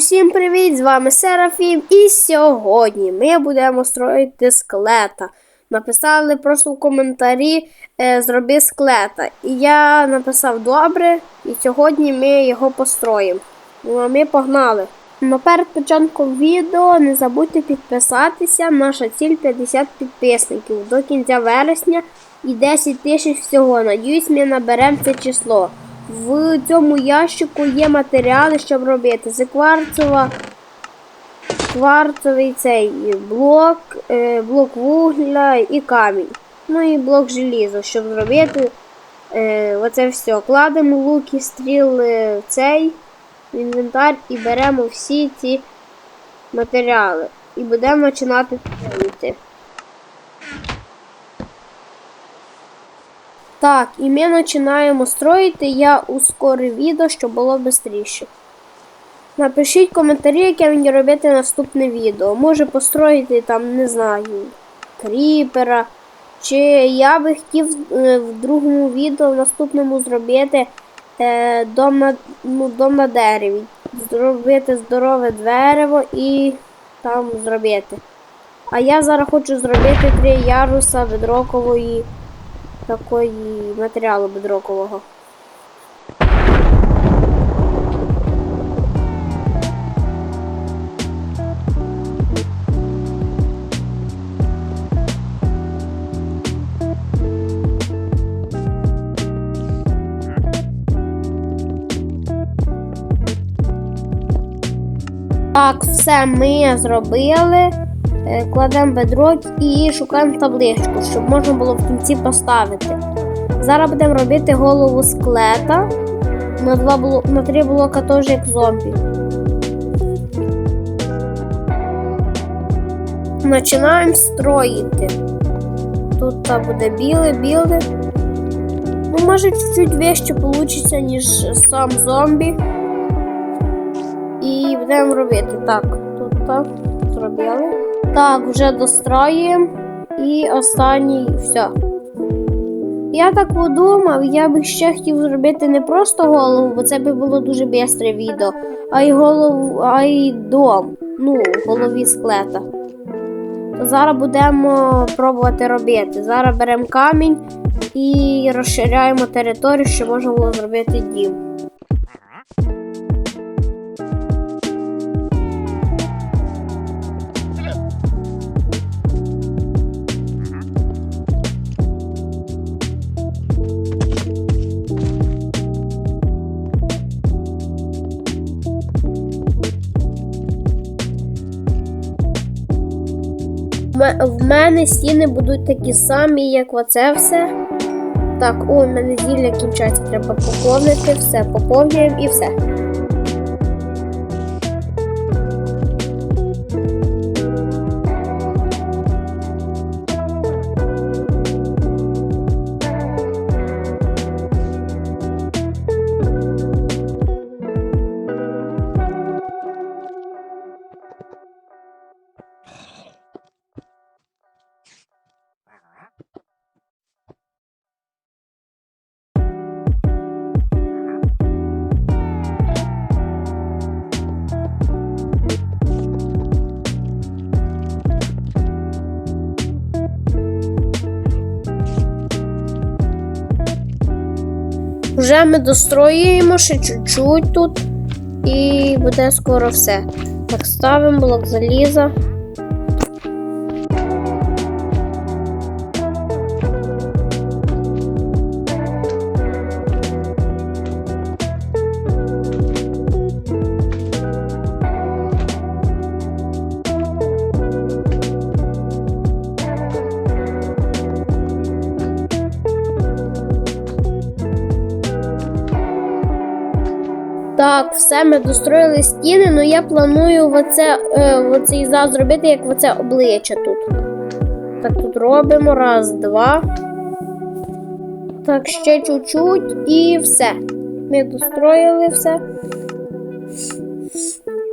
Усім привіт! З вами Серафім. І сьогодні ми будемо строїти склета. Написали просто в коментарі е, зроби склета. І я написав добре, і сьогодні ми його построїмо. Ну а ми погнали. Но перед початком відео не забудьте підписатися. Наша ціль 50 підписників до кінця вересня і 10 тисяч всього. Надіюсь, ми наберемо це число. В цьому ящику є матеріали, щоб робити. Це кварцова, кварцовий цей блок, е, блок вугля і камінь. Ну і блок желіза, щоб зробити е, оце все. Кладемо луки, стріли в цей інвентар і беремо всі ці матеріали. І будемо починати строїти. Так, і ми починаємо строїти. Я ускорив відео, щоб було швидше. Напишіть коментарі, яке мені робити наступне відео. Може построїти там, не знаю, кріпера. Чи я би хотів е, в другому відео в наступному зробити е, дом, на, ну, дом на дереві. Зробити здорове дерево і там зробити. А я зараз хочу зробити три яруса бедрокової такої матеріалу бедрокового. Так, все ми зробили. Е, Кладемо бедрок і шукаємо табличку, щоб можна було в кінці поставити. Зараз будемо робити голову склета. На, два бло... на три блока теж як зомбі. Починаємо строїти. Тут та буде біле, біле. Ну, може, чуть-чуть вище вийде, ніж сам зомбі. І будемо робити. Так, тут так, зробили. Так, вже достроїмо. І останній все. Я так подумав, я би ще хотів зробити не просто голову, бо це би було дуже бистре відео, а й голову, а й дом. Ну, в голові склета. То зараз будемо пробувати робити. Зараз беремо камінь і розширяємо територію, щоб можна було зробити дім. В мене стіни будуть такі самі, як оце все. Так, в мене зілля кінчається, треба поповнити, все, поповнюємо і все. Вже ми достроюємо ще чуть-чуть тут. І буде скоро все. Так, ставимо блок заліза. Все, ми достроїли стіни, але я планую в оце, е, в оцей зал зробити, як в оце обличчя тут. Так, тут робимо. Раз, два. Так, ще чуть-чуть і все. Ми достроїли все.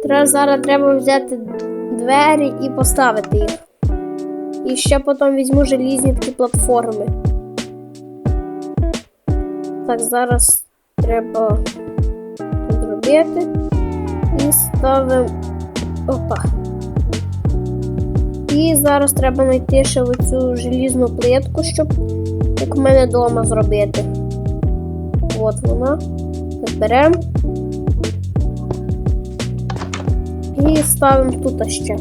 Треба, зараз треба взяти двері і поставити їх. І ще потім візьму желізні такі платформи. Так, зараз треба зробити. І ставимо. Опа. І зараз треба знайти ще оцю желізну плитку, щоб як в мене вдома зробити. От вона. Беремо. І ставимо тут ще.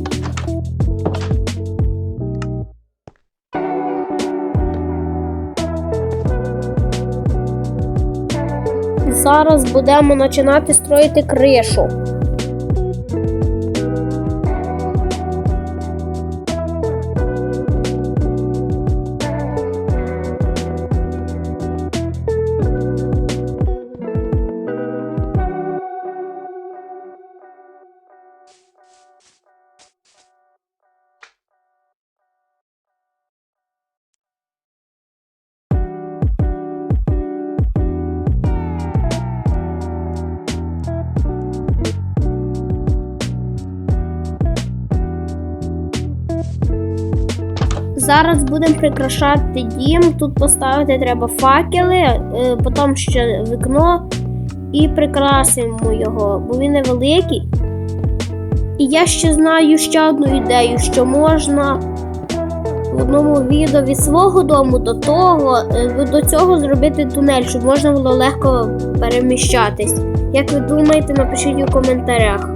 Зараз будемо починати строїти кришу. Зараз будемо прикрашати дім. Тут поставити треба факели, е, потім ще вікно і прикрасимо його, бо він невеликий. І я ще знаю ще одну ідею, що можна в одному відео від свого дому до того, е, до цього зробити тунель, щоб можна було легко переміщатись. Як ви думаєте, напишіть у коментарях.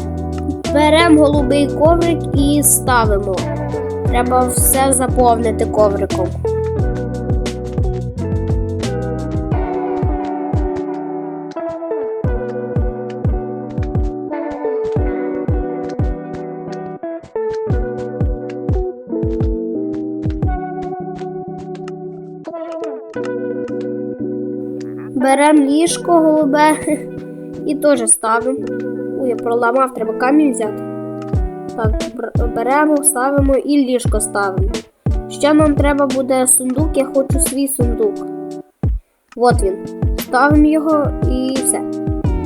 Беремо голубий коврик і ставимо. Треба все заповнити ковриком. Беремо ліжко голубе і теж ставимо. Ой, я проламав, треба камінь взяти. Так, беремо, ставимо і ліжко ставимо. Ще нам треба буде сундук, я хочу свій сундук. От він. Ставимо його і все.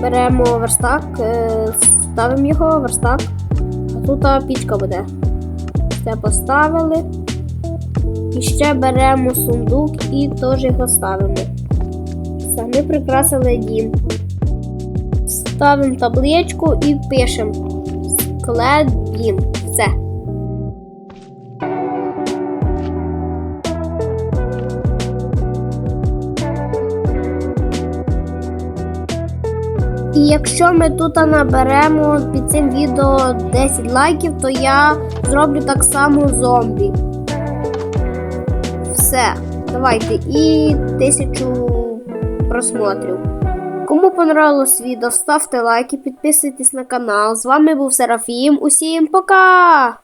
Беремо верстак, е, ставимо його, верстак. А тут пічка буде. Все поставили. І ще беремо сундук і теж його ставимо. Все, ми прикрасили дім. Ставимо табличку і пишемо склад дім. Все. І якщо ми тут наберемо під цим відео 10 лайків, то я зроблю так само зомбі. Все, давайте і тисячу просмотрів. Кому понравилось відео, ставте лайки, підписуйтесь на канал. З вами був Серафім. Усім пока!